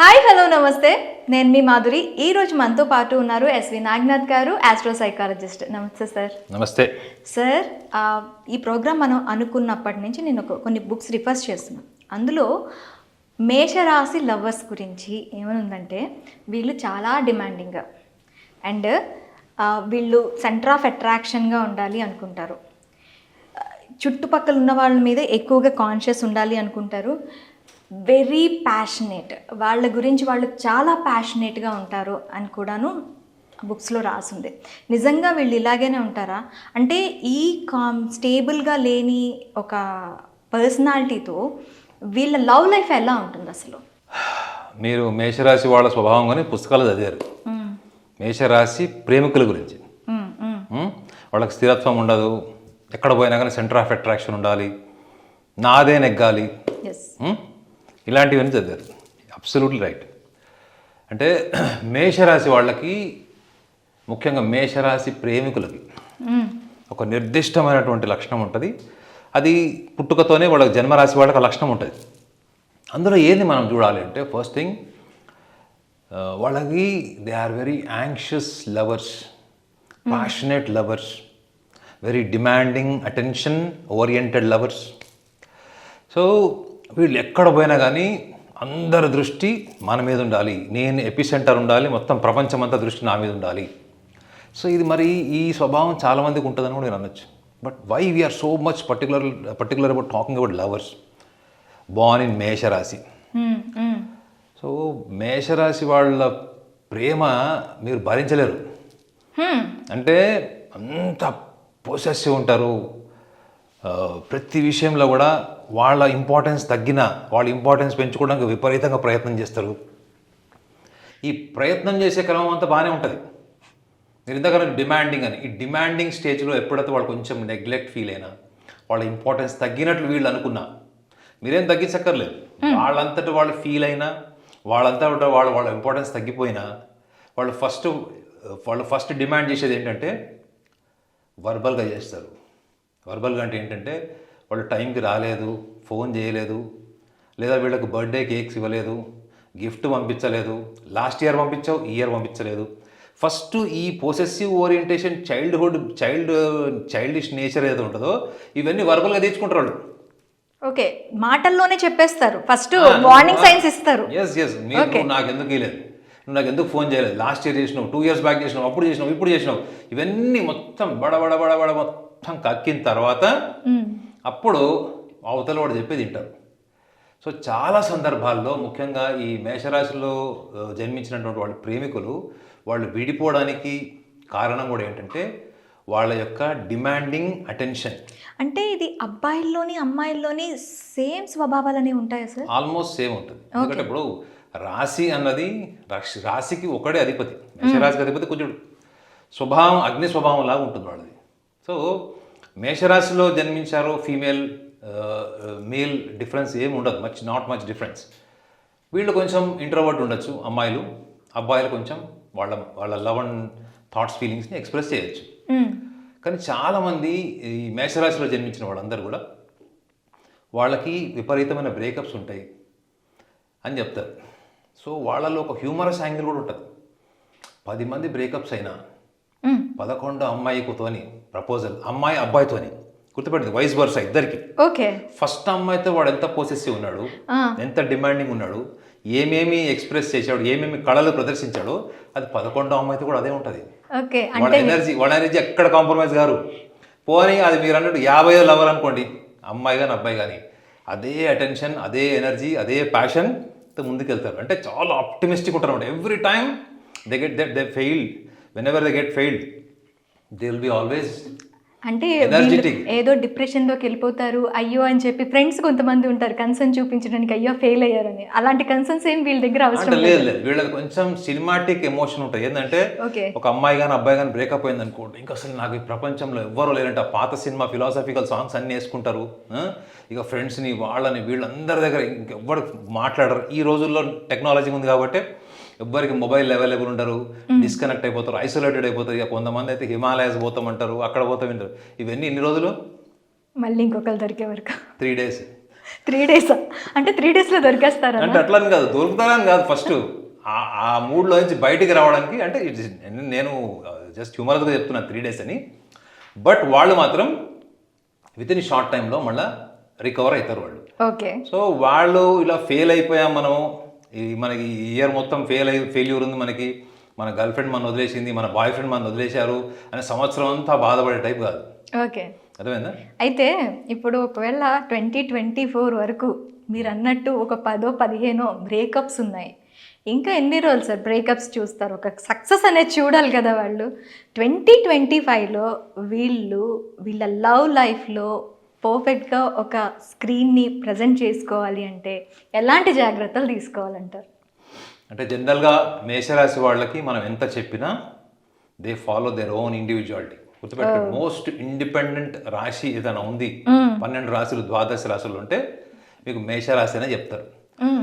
Hi hello నమస్తే. నేను మీ మాధురి. ఈ రోజు మనతో పాటు ఉన్నారు ఎస్వి నాగనాథ్ గారు ఆస్ట్రో సైకాలజిస్ట్ నమస్తే సార్ నమస్తే. సార్ ఈ ప్రోగ్రామ్ మనం అనుకున్నప్పటి నుంచి నేను ఒక- కొన్ని బుక్స్ రిఫర్స్ చేస్తున్నాను అందులో మేషరాశి లవర్స్ గురించి ఏమనుందంటే వీళ్ళు చాలా డిమాండింగ్ అండ్ వీళ్ళు సెంటర్ ఆఫ్ అట్రాక్షన్గా ఉండాలి అనుకుంటారు. చుట్టుపక్కల ఉన్న వాళ్ళ మీద ఎక్కువగా కాన్షియస్ ఉండాలి అనుకుంటారు. వెరీ ప్యాషనేట్ వాళ్ళ గురించి వాళ్ళు చాలా ప్యాషనేట్గా ఉంటారు అని కూడాను బుక్స్లో రాసింది. నిజంగా వీళ్ళు ఇలాగేనే ఉంటారా? అంటే ఈ కామ్ స్టేబుల్గా లేని ఒక పర్సనాలిటీతో వీళ్ళ లవ్ లైఫ్ ఎలా ఉంటుంది అసలు? మీరు మేషరాశి వాళ్ళ స్వభావం కానీ పుస్తకాలు చదివారు. మేషరాశి ప్రేమికుల గురించి? వాళ్ళకి స్థిరత్వం ఉండదు. ఎక్కడ పోయినా కానీ సెంటర్ ఆఫ్ అట్రాక్షన్ ఉండాలి. నాదే నెగ్గాలి? ఇలాంటివన్నీ చదివారు. అబ్సల్యూట్లీ రైట్ అంటే మేషరాశి వాళ్ళకి ముఖ్యంగా మేషరాశి ప్రేమికులకి. ఒక నిర్దిష్టమైనటువంటి లక్షణం ఉంటుంది. అది పుట్టుకతోనే వాళ్ళకి జన్మరాశి వాళ్ళకి లక్షణం ఉంటుంది. అందులో ఏంది మనం చూడాలి అంటే ఫస్ట్ థింగ్ వాళ్ళకి they are very anxious lovers passionate lovers very demanding attention oriented lovers so వీళ్ళు ఎక్కడ పోయినా కానీ అందరి దృష్టి మన మీద ఉండాలి. నేను ఎపిసెంటర్ ఉండాలి మొత్తం ప్రపంచమంతా దృష్టి నా మీద ఉండాలి. సో ఇది మరి ఈ స్వభావం చాలామందికి ఉంటుందని కూడా నేను అనొచ్చు. But why we're so much particular particular about talking about lovers born in మేషరాశి. సో మేషరాశి వాళ్ళ ప్రేమ మీరు భరించలేరు. హ్మ్. అంటే అంత పొసెసివ్ ఉంటారు. ప్రతి విషయంలో కూడా వాళ్ళ ఇంపార్టెన్స్ తగ్గిన వాళ్ళ ఇంపార్టెన్స్ పెంచుకోవడానికి విపరీతంగా ప్రయత్నం చేస్తారు. ఈ ప్రయత్నం చేసే క్రమం అంతా బాగానే ఉంటుంది. మీరు ఇందాక డిమాండింగ్ అని. ఈ డిమాండింగ్ స్టేజ్లో ఎప్పుడైతే వాళ్ళు కొంచెం నెగ్లెక్ట్ ఫీల్ అయినా వాళ్ళ ఇంపార్టెన్స్ తగ్గినట్లు వీళ్ళు అనుకున్నా మీరేం తగ్గించక్కర్లేదు. వాళ్ళంతటి వాళ్ళు ఫీల్ అయినా వాళ్ళంతా వాళ్ళ వాళ్ళ ఇంపార్టెన్స్ తగ్గిపోయినా వాళ్ళు ఫస్ట్ వాళ్ళు ఫస్ట్ డిమాండ్ చేసేది ఏంటంటే వర్బల్గా చేస్తారు. వర్బల్గా అంటే ఏంటంటే వాళ్ళు టైంకి రాలేదు ఫోన్ చేయలేదు లేదా వీళ్ళకి బర్త్డే కేక్స్ ఇవ్వలేదు గిఫ్ట్ పంపించలేదు లాస్ట్ ఇయర్ పంపించావు ఈ ఇయర్ పంపించలేదు. ఫస్ట్ ఈ possessive orientation childhood child childish nature ఏదో ఉంటుందో ఇవన్నీ వర్బల్గా తెచ్చుకుంటారు వాళ్ళు. ఓకే మాటల్లోనే చెప్పేస్తారు. ఫస్ట్ వార్నింగ్ సైన్స్ ఇస్తారు. ఎస్ ఎస్ మీరు నాకు ఎందుకు ఇవ్వలేదు నువ్వు నాకు ఎందుకు ఫోన్ చేయలేదు? లాస్ట్ ఇయర్ చేసినావు టూ ఇయర్స్ బ్యాక్ చేసినావు అప్పుడు చేసినావు ఇప్పుడు చేసినావు. ఇవన్నీ మొత్తం బడ బడ బడ బడ మొత్తం కక్కిన తర్వాత. అప్పుడు అవతల వాడు చెప్పేది వింటారు. సో చాలా సందర్భాల్లో ముఖ్యంగా ఈ మేషరాశిలో జన్మించినటువంటి వాళ్ళ ప్రేమికులు వాళ్ళు విడిపోవడానికి కారణం కూడా ఏంటంటే వాళ్ళ యొక్క డిమాండింగ్ అటెన్షన్ అంటే ఇది అబ్బాయిల్లోని అమ్మాయిల్లోని సేమ్ స్వభావాలు అనేవి ఉంటాయా సార్? ఆల్మోస్ట్ సేమ్ ఉంటుంది. ఎందుకంటే ఇప్పుడు రాశి అన్నది రాశి- రాశికి ఒకడే అధిపతి. మేషరాశికి అధిపతి కుజుడు. స్వభావం అగ్ని స్వభావం లాగా ఉంటుంది వాళ్ళది. సో మేషరాశిలో జన్మించారు ఫీమేల్ మేల్ డిఫరెన్స్ ఏమి ఉండదు. Much not much difference. వీళ్ళు కొంచెం ఇంట్రోవర్ట్ ఉండొచ్చు అమ్మాయిలు. అబ్బాయిలు కొంచెం వాళ్ళ వాళ్ళ లవ్ అండ్ థాట్స్ ఫీలింగ్స్ని ఎక్స్ప్రెస్ చేయొచ్చు. కానీ చాలామంది ఈ మేషరాశిలో జన్మించిన వాళ్ళందరూ కూడా వాళ్ళకి విపరీతమైన బ్రేకప్స్ ఉంటాయి అని చెప్తారు. సో వాళ్ళలో ఒక హ్యూమరస్ యాంగిల్ కూడా ఉంటుంది. పది మంది బ్రేకప్స్ అయినా. పదకొండు అమ్మాయితోని ప్రపోజల్ అమ్మాయి అబ్బాయితోని గుర్తుపెట్టింది వైస్ వర్స ఇద్దరికి. ఓకే. ఫస్ట్ అమ్మాయితో వాడు ఎంత పోసెసివ్ ఉన్నాడు. ఎంత డిమాండింగ్ ఉన్నాడు ఏమేమి ఎక్స్ప్రెస్ చేశాడు ఏమేమి కళలు ప్రదర్శించాడో అది పదకొండో అమ్మాయితో కూడా అదే ఉంటుంది. ఓకే వాళ్ళ ఎనర్జీ వాళ్ళ ఎనర్జీ ఎక్కడ కాంప్రమైజ్ గారు? పోనీ అది మీరు అన్నట్టు యాభై లవర్ అనుకోండి అమ్మాయి కానీ అబ్బాయి కానీ అదే అటెన్షన్ అదే ఎనర్జీ అదే ప్యాషన్ ముందుకెళ్తారు. అంటే చాలా ఆప్టిమిస్టిక్ ఉంటారు అనమాట every time they get that they failed when ever they get failed they will be always అంటే ఏదో డిప్రెషన్లోకి వెళ్ళిపోతారు అయ్యో అని చెప్పి ఫ్రెండ్స్ కొంతమంది ఉంటారు కన్సర్న్ చూపించడానికి అయ్యో ఫెయిల్ అయ్యారని. అలాంటి కన్సర్న్స్ ఏం వీళ్ళ దగ్గర అవసరం లేదు లేదు. వీళ్ళకి కొంచెం సినిమాటిక్ ఎమోషన్ ఉంటుంది ఏంటంటే ఒక అమ్మాయి కానీ అబ్బాయి కానీ బ్రేకప్ అయింది అనుకోండి ఇంకా అసలు నాకు ఈ ప్రపంచంలో ఎవ్వరూ లేదంటే ఆ పాత సినిమా ఫిలాసఫికల్ సాంగ్స్ అన్నీ వేసుకుంటారు? ఇక ఫ్రెండ్స్ని వాళ్ళని వీళ్ళందరి దగ్గర ఇంకెవ్వరు మాట్లాడరు. ఈ రోజుల్లో టెక్నాలజీ ఉంది కాబట్టి ఎవ్వరికి మొబైల్ అవైలబుల్ ఉండరు డిస్కనెక్ట్ అయిపోతారు ఐసోలేటెడ్ అయిపోతారు. ఇక కొంతమంది అయితే హిమాలయాస్ పోతామంటారు అక్కడ పోతామంటారు. ఇవన్నీ ఇన్ని రోజులు? మళ్ళీ ఇంకొకరు దొరికే వరకు. త్రీ డేస్ త్రీ డేస్ అంటే త్రీ డేస్లో దొరికేస్తారా? అంటే అట్లా అని కాదు దొరుకుతారని కాదు ఫస్ట్ ఆ మూడ్లో నుంచి బయటికి రావడానికి అంటే is- నేను జస్ట్ హ్యూమరస్గా చెప్తున్నా త్రీ డేస్ అని. బట్ వాళ్ళు మాత్రం విత్ ఇన్ షార్ట్ టైంలో మళ్ళీ రికవర్ అవుతారు వాళ్ళు. ఓకే సో వాళ్ళు ఇలా ఫెయిల్ అయిపోయాం మనం ఈ మనకి ఇయర్ మొత్తం ఫెయిల్ అయ్యి ఫెయిల్యూర్ ఉంది మనకి. మన గర్ల్ ఫ్రెండ్ మన వదిలేసింది మన బాయ్ ఫ్రెండ్ మన వదిలేశారు అనే సంవత్సరం అంతా బాధపడే టైప్ కాదు. ఓకే. అర్థమైందా? అయితే ఇప్పుడు ఒకవేళ ట్వంటీ ట్వంటీ ఫోర్ వరకు మీరు అన్నట్టు ఒక పదో పదిహేనో బ్రేకప్స్ ఉన్నాయి. ఇంకా ఎన్ని రోజులు సార్? బ్రేకప్స్ చూస్తారు. ఒక సక్సెస్ అనేది చూడాలి కదా వాళ్ళు. ట్వంటీ ట్వంటీ ఫైవ్లో వీళ్ళు వీళ్ళ లవ్ లైఫ్లో పర్ఫెక్ట్గా ఒక స్క్రీన్ని ప్రజెంట్ చేసుకోవాలి అంటే ఎలాంటి జాగ్రత్తలు తీసుకోవాలంటారు? అంటే జనరల్గా మేషరాశి వాళ్ళకి మనం ఎంత చెప్పినా they follow their own individuality. గుర్తుపెట్టుకోండి మోస్ట్ ఇండిపెండెంట్ రాశి ఏదైనా ఉంది పన్నెండు రాశులు ద్వాదశ రాశులు ఉంటే మీకు మేషరాశి అనే చెప్తారు.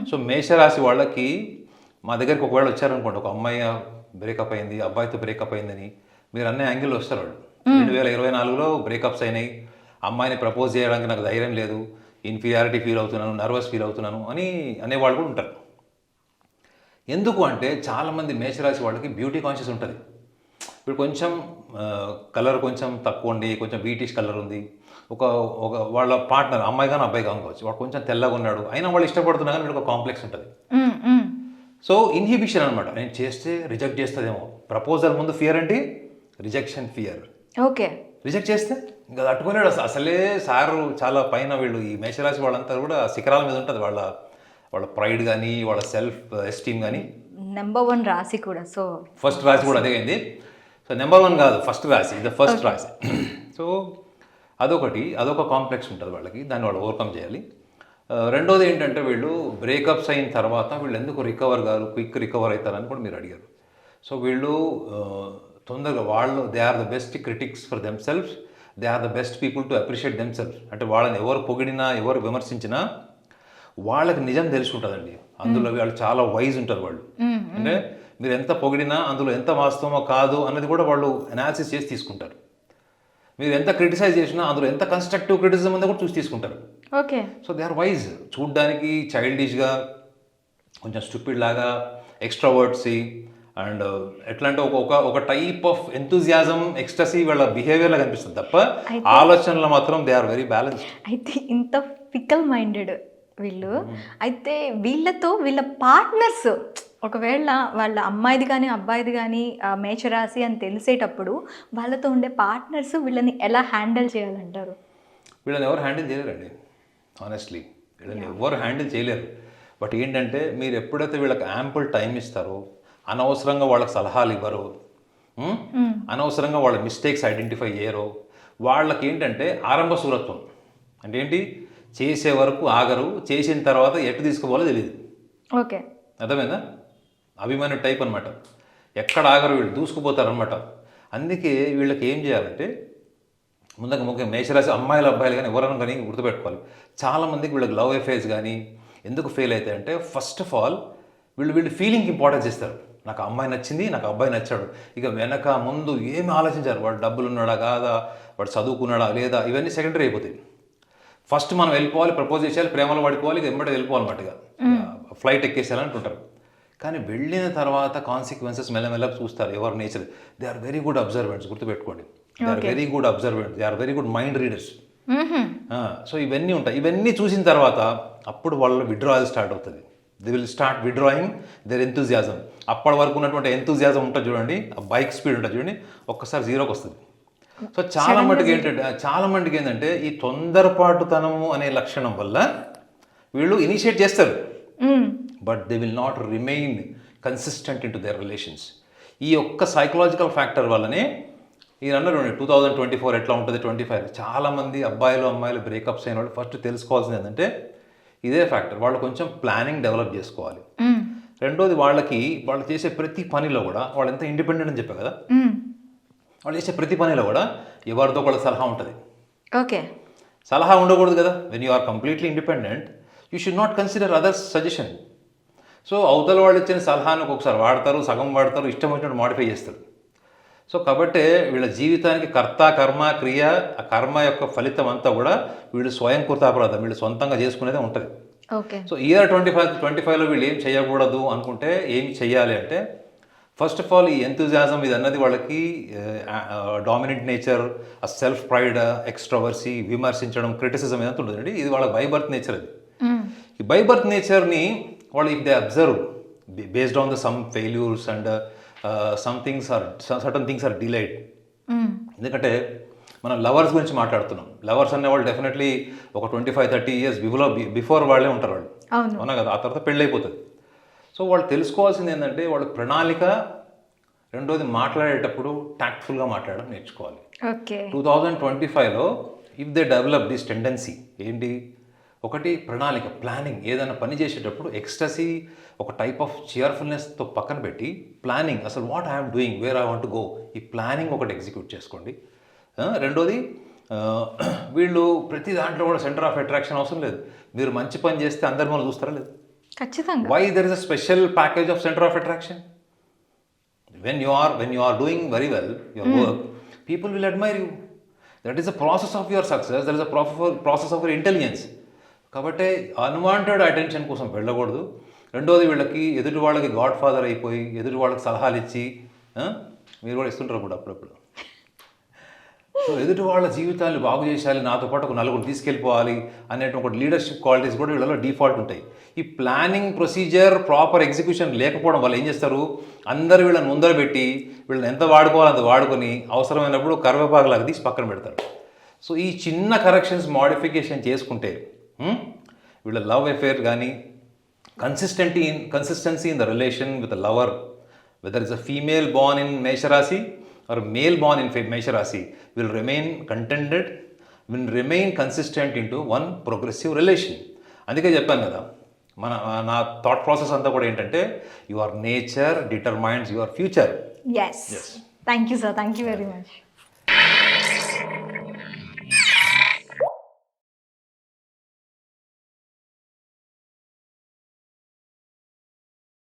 సో మేషరాశి వాళ్ళకి మా దగ్గరికి ఒకవేళ వచ్చారనుకోండి ఒక అమ్మాయి బ్రేకప్ అయింది అబ్బాయితో బ్రేకప్ అయిందని మీరు అన్ని యాంగిల్లో వస్తారు వాళ్ళు. రెండు వేల ఇరవై నాలుగులో బ్రేకప్స్ అయినాయి అమ్మాయిని ప్రపోజ్ చేయడానికి నాకు ధైర్యం లేదు ఇన్ఫీరియారిటీ ఫీల్ అవుతున్నాను నర్వస్ ఫీల్ అవుతున్నాను అని అనేవాళ్ళు కూడా ఉంటారు. ఎందుకు అంటే చాలామంది మేషరాశి వాళ్ళకి బ్యూటీ కాన్షియస్ ఉంటుంది. ఇప్పుడు కొంచెం కలర్ కొంచెం తక్కువ ఉండి కొంచెం బీటిష్ కలర్ ఉంది. ఒక ఒక వాళ్ళ పార్ట్నర్ అమ్మాయి కానీ అబ్బాయి కావచ్చు వాడు కొంచెం తెల్లగా ఉన్నాడు అయినా వాళ్ళు ఇష్టపడుతున్నా కానీ వీళ్ళకి ఒక కాంప్లెక్స్ ఉంటుంది. సో ఇన్హిబిషన్ అనమాట నేను చేస్తే రిజెక్ట్ చేస్తుందేమో. ప్రపోజల్ ముందు ఫియర్ అంటే రిజెక్షన్ ఫియర్ ఓకే. రిజెక్ట్ చేస్తే? ఇంకా తట్టుకోలేడు అసలు అసలే సారు చాలా పైన వీళ్ళు ఈ మేషరాశి వాళ్ళంతా కూడా శిఖరాల మీద ఉంటుంది. వాళ్ళ వాళ్ళ ప్రైడ్ కానీ వాళ్ళ సెల్ఫ్ ఎస్టీమ్ కానీ నెంబర్ వన్ రాశి కూడా సో. ఫస్ట్ రాశి కూడా అదే అయింది. సో నెంబర్ వన్ కాదు ఫస్ట్ రాశి ఇది ఫస్ట్ రాశి. సో అదొకటి అదొక కాంప్లెక్స్ ఉంటుంది వాళ్ళకి దాన్ని వాళ్ళు ఓవర్కమ్ చేయాలి. రెండోది ఏంటంటే వీళ్ళు బ్రేకప్స్ అయిన తర్వాత వీళ్ళు ఎందుకు రికవర్ కాదు క్విక్ రికవర్ అవుతారని కూడా మీరు అడిగారు. సో వీళ్ళు తొందరగా వాళ్ళు they are the best critics for them self they are the best people to appreciate them self అంటే వాళ్ళని ఎవరు పొగిడినా ఎవరు విమర్శించినా వాళ్ళకి నిజం తెలిసి ఉంటుందండి అందులో వాళ్ళు చాలా వైజ్ ఉంటారు వాళ్ళు. అంటే మీరు ఎంత పొగిడినా అందులో ఎంత వాస్తవమో కాదు అన్నది కూడా వాళ్ళు అనాలిసిస్ చేసి తీసుకుంటారు. మీరు ఎంత క్రిటిసైజ్ చేసినా అందులో ఎంత కన్స్ట్రక్టివ్ క్రిటిసిజం ఉందో కూడా చూసి తీసుకుంటారు. Okay. So they are wise చూడ్డానికి చైల్డిష్గా కొంచెం స్టూపిడ్ లాగా ఎక్స్ట్రావర్డ్సీ అండ్ ఎట్లా అంటే ఒక ఒక టైప్ ఆఫ్ ఎంతూజియాజం ఎక్స్ట్రసీ వాళ్ళ బిహేవియర్లో కనిపిస్తుంది తప్ప ఆలోచనలో మాత్రం దే ఆర్ వెరీ బ్యాలెన్స్డ్ అయితే ఇంత ఫికల్ మైండెడ్ వీళ్ళు. అయితే వీళ్ళతో వీళ్ళ పార్ట్నర్స్ ఒకవేళ వాళ్ళ అమ్మాయిది కానీ అబ్బాయిది కానీ ఆ, మేషరాశి అని తెలిసేటప్పుడు వాళ్ళతో ఉండే పార్ట్నర్స్ వీళ్ళని ఎలా హ్యాండిల్ చేయాలంటారు? వీళ్ళని ఎవరు హ్యాండిల్ చేయలేరండి. ఆనెస్ట్లీ వీళ్ళని ఎవరు హ్యాండిల్ చేయలేరు. బట్ ఏంటంటే మీరు ఎప్పుడైతే వీళ్ళకి యాంపుల్ టైం ఇస్తారో అనవసరంగా వాళ్ళకి సలహాలు ఇవ్వరు? అనవసరంగా వాళ్ళ మిస్టేక్స్ ఐడెంటిఫై చేయరు వాళ్ళకి ఏంటంటే ఆరంభ సూరత్వం. అంటే ఏంటి? చేసే వరకు ఆగరు చేసిన తర్వాత ఎటు తీసుకుపోవాలో తెలియదు ఓకే. అర్థమైందా? అభిమాని టైప్ అనమాట ఎక్కడ ఆగరు వీళ్ళు దూసుకుపోతారు అనమాట అందుకే వీళ్ళకి ఏం చేయాలంటే ముందుగా ముఖ్యం మేషరాశి అమ్మాయిలు అబ్బాయిలు కానీ ఎవరైనా కానీ గుర్తుపెట్టుకోవాలి. చాలామందికి వీళ్ళకి లవ్ అఫేర్స్ కానీ ఎందుకు ఫెయిల్ అవుతాయంటే ఫస్ట్ ఆఫ్ ఆల్ వీళ్ళు వీళ్ళు ఫీలింగ్కి ఇంపార్టెన్స్ ఇస్తారు. నాకు అమ్మాయి నచ్చింది నాకు అబ్బాయి నచ్చాడు. ఇక వెనక ముందు ఏమి ఆలోచించారు? వాడు డబ్బులు ఉన్నాడా కాదా? వాడు చదువుకున్నాడా లేదా? ఇవన్నీ సెకండరీ అయిపోతాయి. ఫస్ట్ మనం వెళ్ళిపోవాలి ప్రపోజ్ చేసేయాలి ప్రేమలో పడిపోవాలి ఇక వెంబడి వెళ్ళిపోవాలన్నమాటగా ఫ్లైట్ ఎక్కేసేయాలి అంటుంటారు. కానీ వెళ్ళిన తర్వాత కాన్సిక్వెన్సెస్ మెల్లమెల్ల చూస్తారు. ఎవరు nature they are very good observants గుర్తుపెట్టుకోండి. They are very good observant they are very good mind readers so ఇవన్నీ ఉంటాయి. ఇవన్నీ చూసిన తర్వాత అప్పుడు వాళ్ళ విడ్రాయల్ స్టార్ట్ అవుతుంది. They will start withdrawing their enthusiasm అప్పటి వరకు ఉన్నటువంటి ఎంతూజియాజం ఉంటుంది చూడండి ఆ బైక్ స్పీడ్ ఉంటుంది చూడండి ఒక్కసారి జీరోకి వస్తుంది. సో చాలా మటుకు ఏంటంటే చాలా మటుకు ఏంటంటే ఈ తొందరపాటుతనము అనే లక్షణం వల్ల వీళ్ళు ఇనిషియేట్ చేస్తారు. But they will not remain consistent in to their relations ఈ ఒక్క సైకలాజికల్ ఫ్యాక్టర్ వల్లనే ఈయన అన్నారు టూ థౌజండ్ ట్వంటీ ఫోర్ ఎట్లా ఉంటుంది ట్వంటీ ఫైవ్ చాలామంది అబ్బాయిలు అమ్మాయిలు బ్రేకప్స్ అయిన వాళ్ళు ఫస్ట్ తెలుసుకోవాల్సింది ఏంటంటే ఇదే ఫ్యాక్టర్. వాళ్ళు కొంచెం ప్లానింగ్ డెవలప్ చేసుకోవాలి. రెండోది వాళ్ళకి వాళ్ళు చేసే ప్రతి పనిలో కూడా వాళ్ళు ఎంత ఇండిపెండెంట్ అని చెప్పా కదా? వాళ్ళు చేసే ప్రతి పనిలో కూడా ఎవరితో కూడా సలహా ఉంటుంది. ఓకే. సలహా ఉండకూడదు కదా? When you are completely independent you should not consider others suggestion so అవతల వాళ్ళు ఇచ్చిన సలహాను ఒకసారి వాడతారు సగం వాడతారు ఇష్టం వచ్చినట్టు మాడిఫై చేస్తారు. సో కాబట్టి వీళ్ళ జీవితానికి కర్త కర్మ క్రియ ఆ కర్మ యొక్క ఫలితం అంతా కూడా వీళ్ళు స్వయం కృతాపరాధం వీళ్ళు సొంతంగా చేసుకునేదే ఉంటుంది. Okay. So year twenty five twenty ఫైవ్లో వీళ్ళు ఏం చేయకూడదు అనుకుంటే ఏం చెయ్యాలి అంటే ఫస్ట్ ఆఫ్ ఆల్ ఈ ఎంతూజాజం ఇది అన్నది వాళ్ళకి డామినెంట్ నేచర్ ఆ సెల్ఫ్ ప్రైడ్ ఎక్స్ట్రావర్సీ విమర్శించడం క్రిటిసిజం ఏదంతా ఉంటుందండి ఇది వాళ్ళ బై బర్త్ నేచర్ అది. ఈ బై బర్త్ నేచర్ని వాళ్ళు if they observe based on the some failures and some things are certain things are delayed ఎందుకంటే మనం లవర్స్ గురించి మాట్లాడుతున్నాం. లవర్స్ అనే వాళ్ళు డెఫినెట్లీ ఒక twenty five thirty years before before వాళ్ళే ఉంటారు వాళ్ళు. అవును. కదా? ఆ తర్వాత పెళ్ళైపోతుంది. సో వాళ్ళు తెలుసుకోవాల్సింది ఏంటంటే వాళ్ళ ప్రణాళిక రెండోది మాట్లాడేటప్పుడు టాక్ట్ఫుల్గా మాట్లాడడం నేర్చుకోవాలి. ఓకే. టూ థౌజండ్ ట్వంటీ ఫైవ్లో if they develop this tendency ఏంటి? ఒకటి ప్రణాళిక ప్లానింగ్. ఏదైనా పని చేసేటప్పుడు ఎక్స్ట్రసీ ఒక టైప్ ఆఫ్ చియర్ఫుల్నెస్తో పక్కన పెట్టి ప్లానింగ్. అసలు what I'm doing where I want go? ఈ ప్లానింగ్ ఒకటి ఎగ్జిక్యూట్ చేసుకోండి. రెండోది వీళ్ళు ప్రతి దాంట్లో కూడా సెంటర్ ఆఫ్ అట్రాక్షన్ అవసరం లేదు. మీరు మంచి పని చేస్తే అందరి మనం చూస్తారా లేదు? ఖచ్చితంగా. Why there is a special package of centre of attraction when you are when you are doing very well your work people will admire you that is a process of your success that is a process of your intelligence కాబట్టి unwanted attention కోసం వెళ్ళకూడదు. రెండోది వీళ్ళకి ఎదుటి వాళ్ళకి God father అయిపోయి ఎదుటి వాళ్ళకి సలహాలు ఇచ్చి మీరు కూడా ఇస్తుంటారు కూడా అప్పుడప్పుడు. సో ఎదుటి వాళ్ళ జీవితాన్ని బాగు చేసేయాలి నాతో పాటు ఒక నలుగురు తీసుకెళ్ళిపోవాలి అనేటువంటి ఒక లీడర్షిప్ క్వాలిటీస్ కూడా వీళ్ళలో డిఫాల్ట్ ఉంటాయి. ఈ ప్లానింగ్ ప్రొసీజర్ ప్రాపర్ ఎగ్జిక్యూషన్ లేకపోవడం వల్ల ఏం చేస్తారు? అందరు వీళ్ళని ముందర పెట్టి వీళ్ళని ఎంత వాడుకోవాలో అంత వాడుకొని అవసరమైనప్పుడు కరివేపాకులాగా తీసి పక్కన పెడతారు. సో ఈ చిన్న కరెక్షన్స్ మాడిఫికేషన్ చేసుకుంటే వీళ్ళ లవ్ ఎఫేర్ కానీ consistent in consistency in the relation with a lover whether is a female born in మేషరాశి ఆర్ మేల్ బాన్ ఇన్ మేషరాశి will remain contented will remain consistent in one progressive relation అందుకే చెప్పాను కదా మన నా thought process అంతా కూడా ఏంటంటే your nature determines your future thank you sir thank you very much